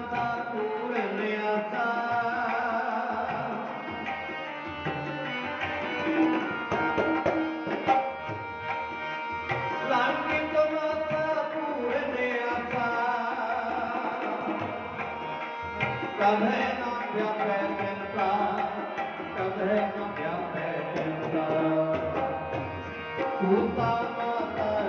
ਮਾਤਾ ਪੂਰਨ ਆਸਾ ਰਾਣੀ ਤੋਂ ਮਾਤਾ ਪੂਰਨ ਆਸਾ ਕਭੈ ਨਾ ਵਿਆਪੈ ਚਿੰਤਾ ਕਭੈ ਨਾ ਵਿਆਪੈ ਚਿੰਤਾ ਪੂਤਾ ਮਾਤਾ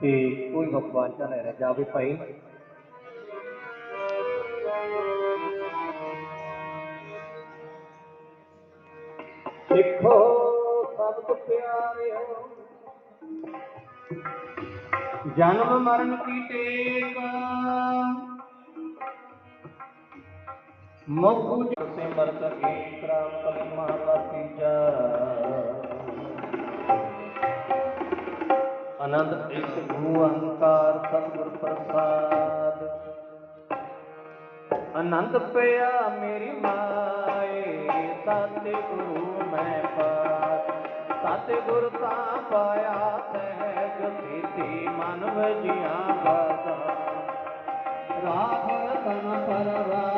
कि कोई भगवान का नहीं रह जावे पाई जन्म मरण की टेक मुख से मरत एक राम कलमा का तीजा ਆਨੰਦ ਇੱਕ ਗੁਰੂ ਅਹੰਕਾਰ ਸਤਿਗੁਰ ਪ੍ਰਸਾਦ। ਅਨੰਦ ਪਿਆ ਮੇਰੀ ਮਾਏ ਸਾਤੇ ਗੁਰੂ ਮੈਂ ਪਾਤ ਸਾਤੇ ਗੁਰ ਤਾਂ ਪਾਇਆ ਸਹਿਜ ਸੀਤੀ ਮਨ ਵਜੀਆਂ ਬਾਤਾਂ। ਰਾਖ ਤਨ ਪਰਵਾਰ